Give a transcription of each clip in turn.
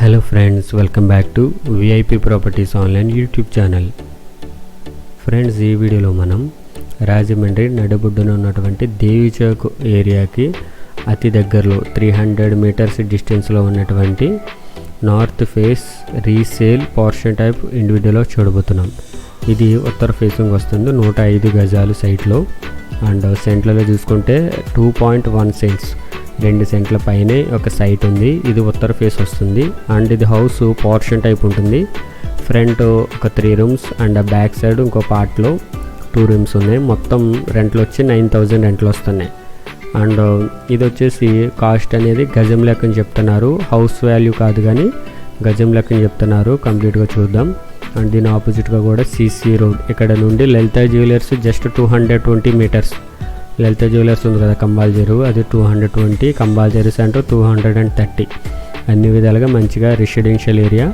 Hello friends welcome back to VIP properties online YouTube channel friends ఈ వీడియోలో మనం రాజమండ్రి నడుబొడ్డున ఉన్నటువంటి దేవి చౌక్ ఏరియాకి అతి దగ్గరలో త్రీ హండ్రెడ్ మీటర్స్ డిస్టెన్స్లో ఉన్నటువంటి north face resale portion type ఇండివిజువల్లో చూడబోతున్నాం. ఇది ఉత్తర ఫేసింగ్ వస్తుంది నూట ఐదు గజాలు సైట్లో అండ్ సెంట్లలో చూసుకుంటే టూ పాయింట్ వన్ సెంట్స్ రెండు సెంట్ల పైనే ఒక సైట్ ఉంది. ఇది ఉత్తర ఫేస్ వస్తుంది. అండ్ ఇది హౌస్ పోర్షన్ టైప్ ఉంటుంది. ఫ్రంట్ ఒక three rooms and back side ఇంకో పార్ట్లో టూ రూమ్స్ ఉన్నాయి. మొత్తం రెంట్లు వచ్చి నైన్ థౌజండ్ రెంట్లు వస్తున్నాయి. అండ్ ఇది వచ్చేసి కాస్ట్ అనేది గజం లెక్కన చెప్తున్నారు. హౌస్ వాల్యూ కాదు కానీ గజం లెక్కన చెప్తున్నారు. కంప్లీట్గా చూద్దాం. అండ్ దీని ఆపోజిట్గా కూడా సిసి రోడ్. ఇక్కడ నుండి Lalitha jewellers just two hundred twenty metres. Lalitha jewellers ఉంది కదా కంబాల్ చెరువు అది టూ హండ్రెడ్ ట్వంటీ కంబాల్ చెరువు centre two hundred and thirty అన్ని విధాలుగా మంచిగా రెసిడెన్షియల్ ఏరియా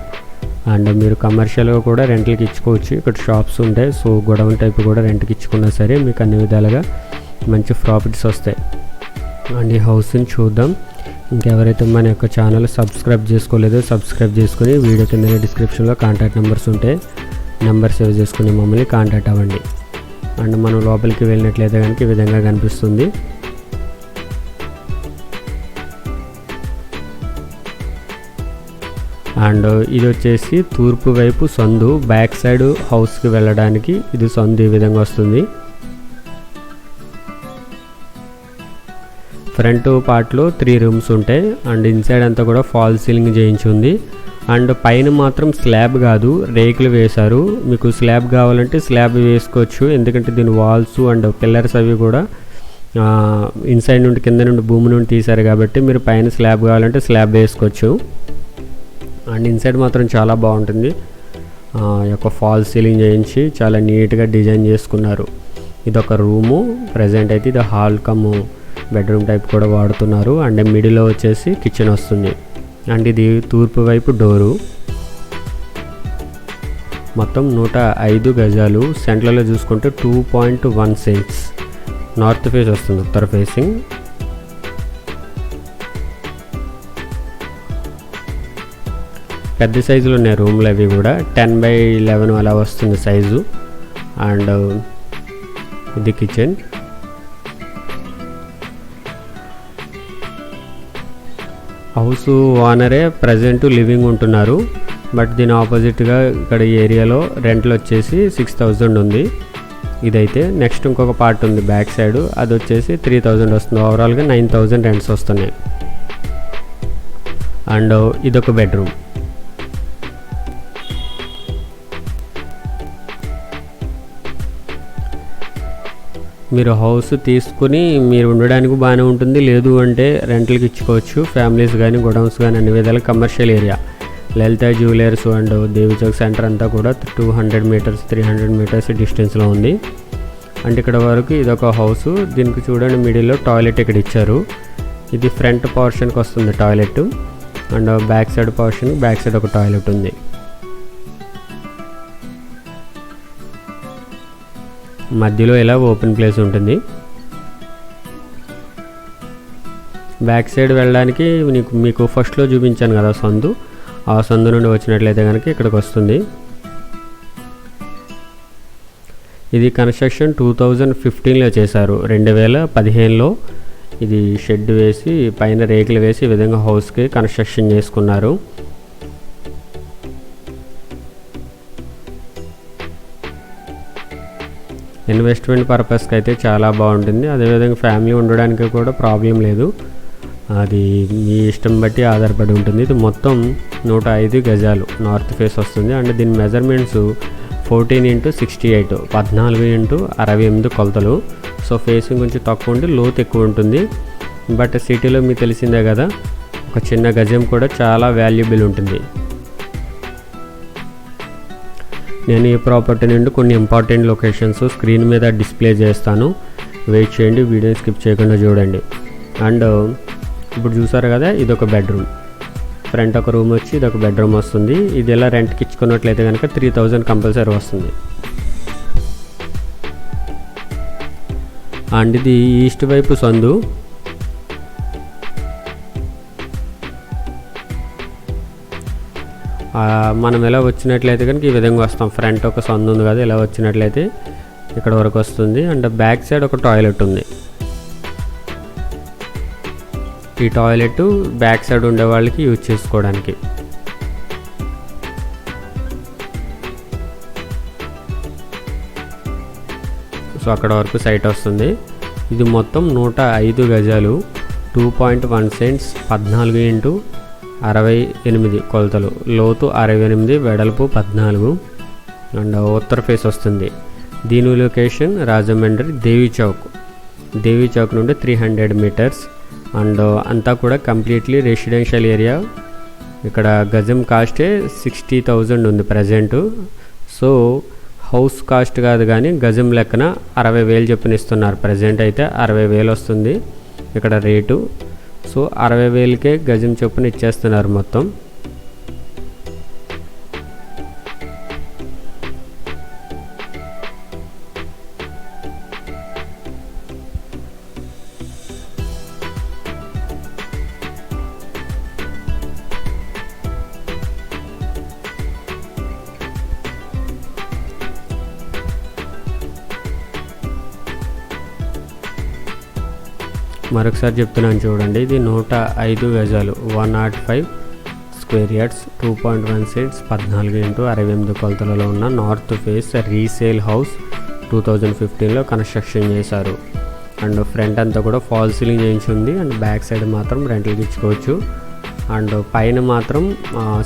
అండ్ మీరు కమర్షియల్గా కూడా రెంట్లకి ఇచ్చుకోవచ్చు. ఇక్కడ షాప్స్ ఉంటాయి. సో గొడవన్ టైప్ కూడా రెంట్కి ఇచ్చుకున్నా సరే మీకు అన్ని విధాలుగా మంచి ప్రాఫిట్స్ వస్తాయి. అండ్ ఈ హౌస్ని చూద్దాం. ఇంకెవరైతే మన యొక్క ఛానల్ సబ్స్క్రైబ్ చేసుకోలేదో సబ్స్క్రైబ్ చేసుకుని వీడియో కింద డిస్క్రిప్షన్లో కాంటాక్ట్ నెంబర్స్ ఉంటాయి. నెంబర్ సేవ్ చేసుకుని మమ్మల్ని కాంటాక్ట్ అవ్వండి. అండ్ మనం లోపలికి వెళ్ళినట్లయితే కనుక ఈ విధంగా కనిపిస్తుంది. అండ్ ఇది వచ్చేసి తూర్పు వైపు సందు బ్యాక్ సైడ్ హౌస్కి వెళ్ళడానికి ఇది సందు ఈ విధంగా వస్తుంది. ఫ్రంట్ పార్ట్లో త్రీ రూమ్స్ ఉంటాయి. అండ్ ఇన్సైడ్ అంతా కూడా ఫాల్ సీలింగ్ చేయించి ఉంది. అండ్ పైన మాత్రం స్లాబ్ కాదు రేకులు వేశారు. మీకు స్లాబ్ కావాలంటే స్లాబ్ వేసుకోవచ్చు. ఎందుకంటే దీని వాల్స్ అండ్ పిల్లర్స్ అవి కూడా ఇన్సైడ్ నుండి కింద నుండి భూమి నుండి తీశారు కాబట్టి మీరు పైన స్లాబ్ కావాలంటే స్లాబ్ వేసుకోవచ్చు. అండ్ ఇన్సైడ్ మాత్రం చాలా బాగుంటుంది. యొక్క ఫాల్ సీలింగ్ చేయించి చాలా నీట్గా డిజైన్ చేసుకున్నారు. ఇది ఒక రూము. ప్రజెంట్ అయితే ఇది హాల్ కమ్ బెడ్రూమ్ టైప్ కూడా వాడుతున్నారు. అండ్ మిడిల్లో వచ్చేసి కిచెన్ వస్తుంది. అండ్ ఇది తూర్పు వైపు డోరు. మొత్తం నూట ఐదు గజాలు. సెంట్రల్లో చూసుకుంటే two point one cents north face వస్తుంది ఉత్తర ఫేసింగ్. పెద్ద సైజులో ఉన్నాయి రూమ్లు అవి కూడా. టెన్ బై లెవెన్ అలా వస్తుంది సైజు. అండ్ ఇది కిచెన్. హౌస్ ఓనరే ప్రజెంట్ లివింగ్ ఉంటున్నారు. బట్ దీని ఆపోజిట్గా ఇక్కడ ఈ ఏరియాలో రెంట్లు వచ్చేసి సిక్స్ థౌజండ్ ఉంది. ఇదైతే నెక్స్ట్ ఇంకొక పార్ట్ ఉంది బ్యాక్ సైడ్. అది వచ్చేసి త్రీ థౌజండ్ వస్తుంది. ఓవరాల్గా నైన్ థౌజండ్ రెంట్స్ వస్తున్నాయి. అండ్ ఇదొక బెడ్రూమ్. మీరు హౌస్ తీసుకుని మీరు ఉండడానికి బాగానే ఉంటుంది. లేదు అంటే రెంట్లకి ఇచ్చుకోవచ్చు. ఫ్యామిలీస్ కానీ గొడౌన్స్ కానీ అన్ని విధాలు commercial area. Lalitha jewellers and Devi Chowk centre అంతా కూడా two hundred metres three hundred metres డిస్టెన్స్లో ఉంది. అండ్ ఇక్కడ వరకు ఇది ఒక హౌస్. దీనికి చూడండి మిడిల్లో టాయిలెట్ ఇక్కడ ఇచ్చారు. ఇది ఫ్రంట్ పోర్షన్కి వస్తుంది toilet and back side portion back side ఒక టాయిలెట్ ఉంది. మధ్యలో ఇలా ఓపెన్ ప్లేస్ ఉంటుంది? బ్యాక్ సైడ్ వెళ్ళడానికి నీకు మీకు ఫస్ట్లో చూపించాను కదా సందు. ఆ సందు నుండి వచ్చినట్లయితే కనుక ఇక్కడికి వస్తుంది. ఇది కన్స్ట్రక్షన్ టూ థౌజండ్ ఫిఫ్టీన్లో చేశారు. రెండు వేల పదిహేనులో ఇది షెడ్ వేసి పైన రేకులు వేసి ఈ విధంగా హౌస్కి కన్స్ట్రక్షన్ చేసుకున్నారు. ఇన్వెస్ట్మెంట్ పర్పస్కి అయితే చాలా బాగుంటుంది. అదేవిధంగా ఫ్యామిలీ ఉండడానికి కూడా ప్రాబ్లం లేదు. అది మీ ఇష్టం బట్టి ఆధారపడి ఉంటుంది. ఇది మొత్తం నూట ఐదు గజాలు నార్త్ ఫేస్ వస్తుంది. అండ్ దీని measurements fourteen into sixty eight పద్నాలుగు ఇంటూ అరవై ఎనిమిది కొలతలు. సో ఫేసింగ్ కొంచెం తక్కువ ఉండి లోతు ఎక్కువ ఉంటుంది. బట్ సిటీలో మీకు తెలిసిందే కదా ఒక చిన్న గజం కూడా చాలా వాల్యుబుల్ ఉంటుంది. నేను ఈ ప్రాపర్టీ నుండి కొన్ని ఇంపార్టెంట్ లొకేషన్స్ స్క్రీన్ మీద డిస్ప్లే చేస్తాను. వెయిట్ చేయండి వీడియో స్కిప్ చేయకుండా చూడండి. అండ్ ఇప్పుడు చూసారు కదా ఇది ఒక బెడ్రూమ్. ఫ్రంట్ ఒక రూమ్ వచ్చి ఇది ఒక బెడ్రూమ్ వస్తుంది. ఇది ఎలా రెంట్కి ఇచ్చుకున్నట్లయితే కనుక త్రీ థౌజండ్ కంపల్సరీ వస్తుంది. అండ్ ఇది ఈస్ట్ వైపు సందు. మనం ఎలా వచ్చినట్లయితే కనుక ఈ విధంగా వస్తాం. ఫ్రంట్ ఒక సందు ఉంది కదా ఇలా వచ్చినట్లయితే ఇక్కడ వరకు వస్తుంది. అండ్ బ్యాక్ సైడ్ ఒక టాయిలెట్ ఉంది. ఈ టాయిలెట్ బ్యాక్ సైడ్ ఉండే వాళ్ళకి యూజ్ చేసుకోవడానికి. సో అక్కడ వరకు సైట్ వస్తుంది. ఇది మొత్తం నూట ఐదు గజాలు. టూ పాయింట్ వన్ సెంట్స్ పద్నాలుగు ఇంటూ అరవై ఎనిమిది కొలతలు లోతు అరవై ఎనిమిది వెడల్పు పద్నాలుగు. అండ్ ఉత్తర ఫేస్ వస్తుంది. దీని లొకేషన్ రాజమండ్రి దేవి చౌక్. దేవి చౌక్ నుండి త్రీ హండ్రెడ్ మీటర్స్ అండ్ అంతా కూడా కంప్లీట్లీ రెసిడెన్షియల్ ఏరియా ఇక్కడ గజం కాస్టే సిక్స్టీ థౌజండ్ ఉంది ప్రజెంటు సో హౌస్ కాస్ట్ కాదు కానీ గజం లెక్కన అరవై వేలు చొప్పున ఇస్తున్నారు ప్రజెంట్ అయితే అరవై వేలు వస్తుంది. ఇక్కడ రేటు సో అరవై వేలకే గజం చొప్పున ఇచ్చేస్తున్నారు మొత్తం. మరొకసారి చెప్తున్నాను చూడండి. ఇది నూట ఐదు గజాలు. One nought five square yards two point one cents పద్నాలుగు ఇంటూ అరవై ఎనిమిది కొలతలలో ఉన్న north face resale house two thousand ఫిఫ్టీన్లో కన్స్ట్రక్షన్ చేశారు. అండ్ ఫ్రంట్ అంతా కూడా ఫాల్ సీలింగ్ చేయించి ఉంది. అండ్ బ్యాక్ సైడ్ మాత్రం రెంట్లకి ఇచ్చుకోవచ్చు అండ్ పైన మాత్రం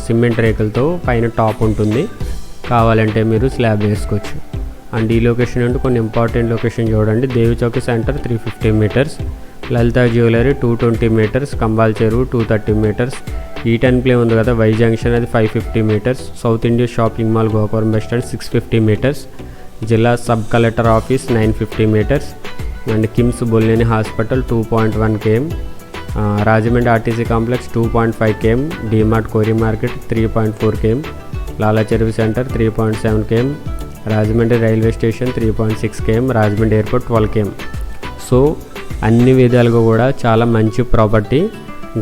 సిమెంట్ రేకులతో పైన టాప్ ఉంటుంది. కావాలంటే మీరు స్లాబ్ వేసుకోవచ్చు. అండ్ ఈ లొకేషన్ అంటే కొన్ని ఇంపార్టెంట్ లొకేషన్ చూడండి. Devi Chowk centre three fifty metres. Lalitha jewellery two twenty metres Kambal Cheruvu two thirty metres. ఈ టెన్ ప్లే ఉంది కదా వై జంక్షన్ అది five fifty metres. South India shopping mall Gopuram bus stand six fifty metres. జిల్లా sub collector office nine fifty metres. And KIMS Bolleni hospital two point one km. Rajahmundry RTC complex two point five km. DMart కోరి market three point four km. Lala Cheruvu centre three point seven km. Rajahmundry railway station three point six km. Rajahmundry airport twelve km. So అన్ని విధాలుగా కూడా చాలా మంచి property.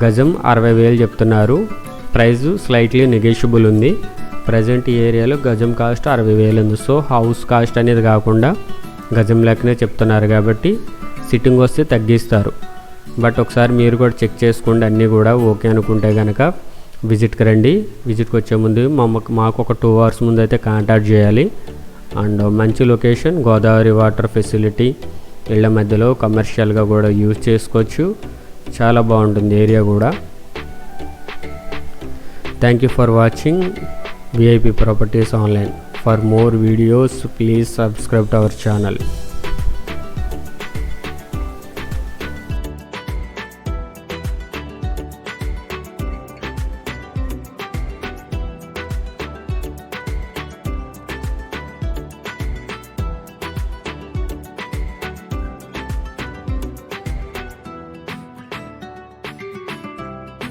గజం అరవై వేలు చెప్తున్నారు. ప్రైస్ స్లైట్లీ నెగోషియబుల్ ఉంది. ప్రజెంట్ ఈ ఏరియాలో గజం కాస్ట్ అరవై వేలు ఉంది. సో హౌస్ కాస్ట్ అనేది కాకుండా గజం లెక్కనే చెప్తున్నారు కాబట్టి సిట్టింగ్ వస్తే తగ్గిస్తారు. బట్ ఒకసారి మీరు కూడా చెక్ చేసుకోండి. అన్నీ కూడా ఓకే అనుకుంటే కనుక విజిట్కి రండి. విజిట్కి వచ్చే ముందు మమ్మకు మాకు ఒక టూ అవర్స్ ముందు అయితే కాంటాక్ట్ చేయాలి. అండ్ మంచి లొకేషన్ గోదావరి వాటర్ ఫెసిలిటీ ఇళ్ళ మధ్యలో కమర్షియల్గా కూడా యూజ్ చేసుకోవచ్చు. చాలా బాగుంటుంది ఏరియా కూడా. Thank you for watching VIP properties online for more videos please subscribe to our channel